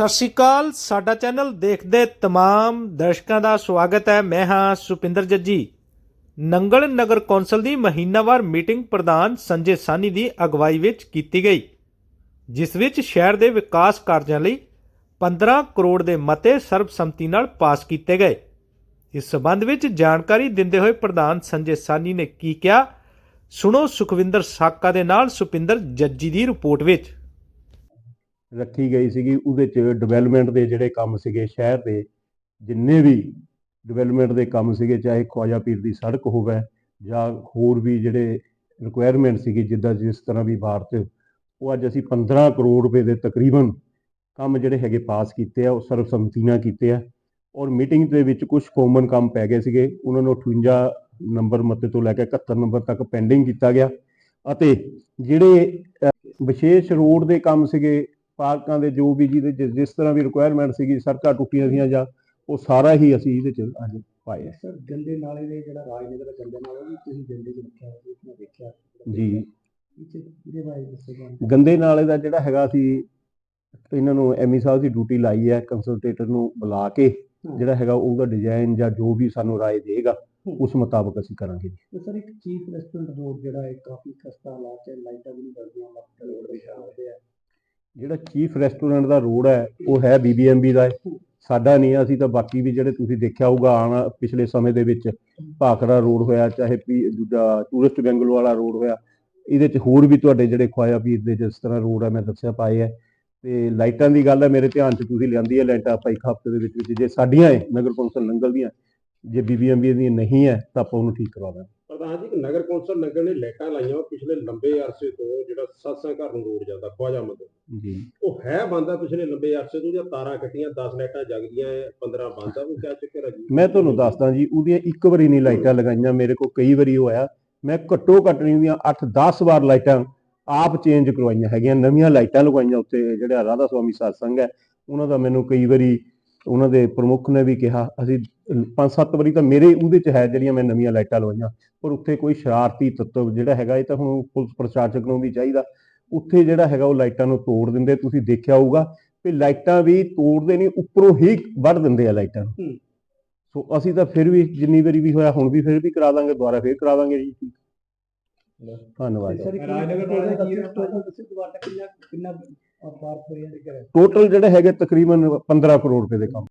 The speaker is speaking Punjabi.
ਸਤਿ ਸ਼੍ਰੀ ਅਕਾਲ, ਸਾਡਾ ਚੈਨਲ ਦੇਖਦੇ ਤਮਾਮ ਦਰਸ਼ਕਾਂ ਦਾ ਸਵਾਗਤ ਹੈ। ਮੈਂ ਹਾਂ ਸੁਪਿੰਦਰ ਜੱਜੀ। ਨੰਗਲ ਨਗਰ ਕੌਂਸਲ ਦੀ ਮਹੀਨਾਵਾਰ ਮੀਟਿੰਗ ਪ੍ਰਧਾਨ ਸੰਜੇ ਸਾਨੀ ਦੀ ਅਗਵਾਈ ਵਿੱਚ ਕੀਤੀ ਗਈ, ਜਿਸ ਵਿੱਚ ਸ਼ਹਿਰ ਦੇ ਵਿਕਾਸ ਕਾਰਜਾਂ ਲਈ 15 ਕਰੋੜ ਦੇ ਮਤੇ ਸਰਬਸੰਮਤੀ ਨਾਲ ਪਾਸ ਕੀਤੇ ਗਏ। ਇਸ ਸਬੰਧ ਵਿੱਚ ਜਾਣਕਾਰੀ ਦਿੰਦੇ ਹੋਏ ਪ੍ਰਧਾਨ ਸੰਜੇ ਸਾਨੀ ਨੇ ਕੀ ਕਿਹਾ, ਸੁਣੋ ਸੁਖਵਿੰਦਰ ਸਾਕਾ ਦੇ ਨਾਲ ਸੁਪਿੰਦਰ ਜੱਜੀ ਦੀ ਰਿਪੋਰਟ ਵਿੱਚ। ਰੱਖੀ ਗਈ ਸੀਗੀ, ਉਹਦੇ ਚ ਡਿਵੈਲਪਮੈਂਟ ਦੇ ਜਿਹੜੇ ਕੰਮ ਸੀਗੇ ਸ਼ਹਿਰ ਦੇ, ਜਿੰਨੇ ਵੀ ਡਿਵੈਲਪਮੈਂਟ ਦੇ ਕੰਮ ਸੀਗੇ, ਚਾਹੇ ਖਵਾਜਾ ਪੀਰ ਦੀ ਸੜਕ ਹੋਵੇ ਜਾਂ ਹੋਰ ਵੀ ਜਿਹੜੇ ਰਿਕੁਆਇਰਮੈਂਟ ਸੀਗੀ, ਜਿੱਦਾਂ ਜਿਸ ਤਰ੍ਹਾਂ ਵੀ ਭਾਰਤ ਉਹ ਅੱਜ ਅਸੀਂ 15 ਕਰੋੜ ਰੁਪਏ ਦੇ ਤਕਰੀਬਨ ਕੰਮ ਜਿਹੜੇ ਹੈਗੇ ਪਾਸ ਕੀਤੇ ਆ, ਉਹ ਸਰਬਸੰਮਤੀ ਨਾਲ ਕੀਤੇ ਆ, ਔਰ ਮੀਟਿੰਗ ਦੇ ਵਿੱਚ ਕੁਝ ਕਾਮਨ ਕੰਮ ਪੈ ਗਏ ਸੀਗੇ, ਉਹਨਾਂ ਨੂੰ 58 ਨੰਬਰ ਮਤੇ ਤੋਂ ਲੈ ਕੇ 71 ਨੰਬਰ ਤੱਕ ਪੈਂਡਿੰਗ ਕੀਤਾ ਗਿਆ, ਅਤੇ ਜਿਹੜੇ ਵਿਸ਼ੇਸ਼ ਰੋਡ ਦੇ ਕੰਮ ਸੀਗੇ ਪਾਰਕਾਂ ਦੇ ਜੋ ਵੀ ਜਿਹਦੇ ਜਿਸ- ਤਰ੍ਹਾਂ ਵੀ ਰਿਕੁਆਇਰਮੈਂਟ ਸੀਗੀ ਸੜਕਾਂ ਟੁੱਟੀਆਂ ਸੀਆਂ ਜਾਂ ਉਹ ਸਾਰਾ ਹੀ ਅਸੀਂ ਇਹਦੇ ਚ ਅੱਜ ਪਾਏ ਆ। ਸਰ ਗੰਦੇ ਨਾਲੇ ਦੇ ਜਿਹੜਾ ਰਾਜਨਗਰ ਦਾ ਗੰਦੇ ਨਾਲਾ ਵੀ ਤੁਸੀਂ ਗੰਦੇ ਚ ਰੱਖਿਆ ਹੋਇਆ ਮੈਂ ਦੇਖਿਆ ਜੀ ਇਹਦੇ ਬਾਰੇ ਦੱਸੋ ਗੰਦੇ ਨਾਲੇ ਦਾ ਜਿਹੜਾ ਹੈਗਾ ਸੀ ਇਹਨਾਂ ਨੂੰ ਐਮੀ ਸਾਹਿਬ ਦੀ ਡਿਊਟੀ ਲਾਈ ਹੈ ਕੰਸਲਟੇਟਰ ਨੂੰ ਬੁਲਾ ਕੇ। ਜਿਹੜਾ ਹੈਗਾ ਉਹਦਾ ਡਿਜ਼ਾਈਨ ਜਾਂ ਜੋ ਵੀ ਸਾਨੂੰ ਰਾਏ ਦੇਗਾ। ਉਸ ਮੁਤਾਬਕ ਅਸੀਂ ਕਰਾਂਗੇ ਜੀ ਸਰ ਇੱਕ ਚੀਫ ਰੈਸਟੋਰੈਂਟ ਰੋਡ ਜਿਹੜਾ ਹੈ ਕਾਫੀ ਖਸਤਾ ਹਾਲਾਤ ਹੈ ਲਾਈਟਾਂ ਵੀ ਨਹੀਂ ਬਲਦੀਆਂ ਲੱਗ ਰੋਡ ਦੇ ਆ ਜਿਹੜਾ ਚੀਫ ਰੈਸਟੋਰੈਂਟ ਦਾ ਰੋਡ ਹੈ ਉਹ ਹੈ ਬੀਬੀਐਮਬੀ ਦਾ ਹੈ। ਸਾਡਾ ਨਹੀਂ ਹੈ, ਅਸੀਂ ਤਾਂ ਬਾਕੀ ਵੀ ਜਿਹੜੇ ਤੁਸੀਂ ਦੇਖਿਆ ਹੋਊਗਾ ਆਣ ਪਿਛਲੇ ਸਮੇਂ ਦੇ ਵਿੱਚ ਭਾਖੜਾ ਰੋਡ ਹੋਇਆ ਚਾਹੇ ਪੀ ਦੂਜਾ ਟੂਰਿਸਟ ਬੈਂਗਲੋ ਵਾਲਾ ਰੋਡ ਹੋਇਆ ਇਹਦੇ ਚ ਹੋਰ ਵੀ ਤੁਹਾਡੇ ਜਿਹੜੇ ਖਵਾਇਆ ਪੀਰ ਦੇ ਜਿਸ ਤਰ੍ਹਾਂ ਰੋਡ ਹੈ ਮੈਂ ਦੱਸਿਆ ਪਾਏ ਹੈ ਤੇ ਲਾਈਟਾਂ ਦੀ ਗੱਲ ਹੈ ਮੇਰੇ ਧਿਆਨ ਚ ਤੁਸੀਂ ਲਿਆਂਦੀ ਹੈ ਲਾਈਟਾਂ ਆਪਾਂ ਇੱਕ ਹਫ਼ਤੇ ਦੇ ਵਿੱਚ ਵਿੱਚ ਜੇ ਸਾਡੀਆਂ ਹੈ ਨਗਰ ਕੌਂਸਲ ਨੰਗਲ ਦੀਆਂ ਜੇ ਬੀਬੀਐਮਬੀ ਦੀਆਂ ਨਹੀਂ ਹੈ ਤਾਂ ਆਪਾਂ ਉਹਨੂੰ ਠੀਕ ਕਰਵਾ ਦਾਂਗੇ ਪ੍ਰਧਾਨ ਜੀ ਇੱਕ ਨਗਰ ਕੌਂਸਲ ਨਗਰ ਨੇ ਲਾਈਟਾਂ ਲਾਈਆਂ ਪਿਛਲੇ ਲੰਬੇ ਅਰਸੇ ਤੋਂ ਜਿਹੜਾ ਸਤਸੰਗ ਘਰ ਨੂੰ ਰੋਡ ਜਾਂਦਾ ਖਵਾਜਾ ਮੰਦਰ ਜੀ। ਉਹ ਹੈ ਬੰਦਾ ਪਿਛਲੇ ਲੰਬੇ ਅਰਸੇ ਤੋਂ ਜਾਂ ਤਾਰਾਂ ਕੱਟੀਆਂ 10 ਲਾਈਟਾਂ ਜਗਦੀਆਂ ਹੈ, 15 ਬੰਦ ਉਹ ਕਿਆ ਚੱਕਰ ਹੈ ਜੀ? ਮੈਂ ਤੁਹਾਨੂੰ ਦੱਸਦਾ ਜੀ ਉਹਦੀਆਂ ਇੱਕ ਵਾਰੀ ਨਹੀਂ ਲਾਈਟਾਂ ਲਗਾਈਆਂ ਮੇਰੇ ਕੋਲ ਕਈ ਵਾਰੀ ਹੋਇਆ ਮੈਂ ਘੱਟੋ ਘੱਟ ਨਹੀਂ ਦੀਆਂ 8-10 ਵਾਰ ਲਾਈਟਾਂ ਆਪ ਚੇਂਜ ਕਰਵਾਈਆਂ ਹੈਗੀਆਂ ਨਵੀਆਂ ਲਾਈਟਾਂ ਲਗਵਾਈਆਂ ਉੱਤੇ ਜਿਹੜਾ ਰਾਧਾ ਸੁਆਮੀ satsang ਹੈ ਉਹਨਾਂ ਦਾ ਮੈਨੂੰ ਕਈ ਵਾਰੀ ਉਹਨਾਂ ਦੇ ਪ੍ਰਮੁੱਖ ਨੇ ਵੀ ਕਿਹਾ ਅਸੀਂ ਪੰਜ ਸੱਤ ਵਾਰੀ ਤਾਂ ਮੇਰੇ ਉਹਦੇ ਚ ਹੈ ਜਿਹੜੀਆਂ ਮੈਂ ਨਵੀਆਂ ਲਾਈਟਾਂ ਲਵਾਈਆਂ ਪਰ ਉੱਥੇ ਕੋਈ ਸ਼ਰਾਰਤੀ ਤੱਤਵ ਜਿਹੜਾ ਹੈਗਾ ਇਹ ਤਾਂ ਹੁਣ ਪੁਲਿਸ ਪ੍ਰਸ਼ਾਸਕ ਨੂੰ ਵੀ ਚਾਹੀਦਾ ਉੱਥੇ ਜਿਹੜਾ ਹੈਗਾ ਉਹ ਲਾਈਟਾਂ ਨੂੰ ਤੋੜ ਦਿੰਦੇ ਤੁਸੀਂ ਦੇਖਿਆ ਹੋਊਗਾ ਵੀ ਲਾਈਟਾਂ ਵੀ ਤੋੜਦੇ ਨਹੀਂ ਉੱਪਰੋਂ ਹੀ ਵੱਢ ਦਿੰਦੇ ਆ ਲਾਈਟਾਂ ਨੂੰ। ਸੋ ਅਸੀਂ ਤਾਂ ਫਿਰ ਵੀ ਜਿੰਨੀ ਵਾਰੀ ਵੀ ਹੋਇਆ ਹੁਣ ਵੀ ਫਿਰ ਵੀ ਕਰਾ ਦਾਂਗੇ ਦੁਬਾਰਾ ਫਿਰ ਕਰਾ ਦਾਂਗੇ ਜੀ ਧੰਨਵਾਦ ਰਾਜਨਗਰ ਦਾ ਕੀ ਕਿੰਨਾ ਕਿੰਨਾ ਟੋਟਲ ਜਿਹੜੇ ਹੈਗੇ ਤਕਰੀਬਨ 15 ਕਰੋੜ ਰੁਪਏ ਦੇ ਕੰਮ।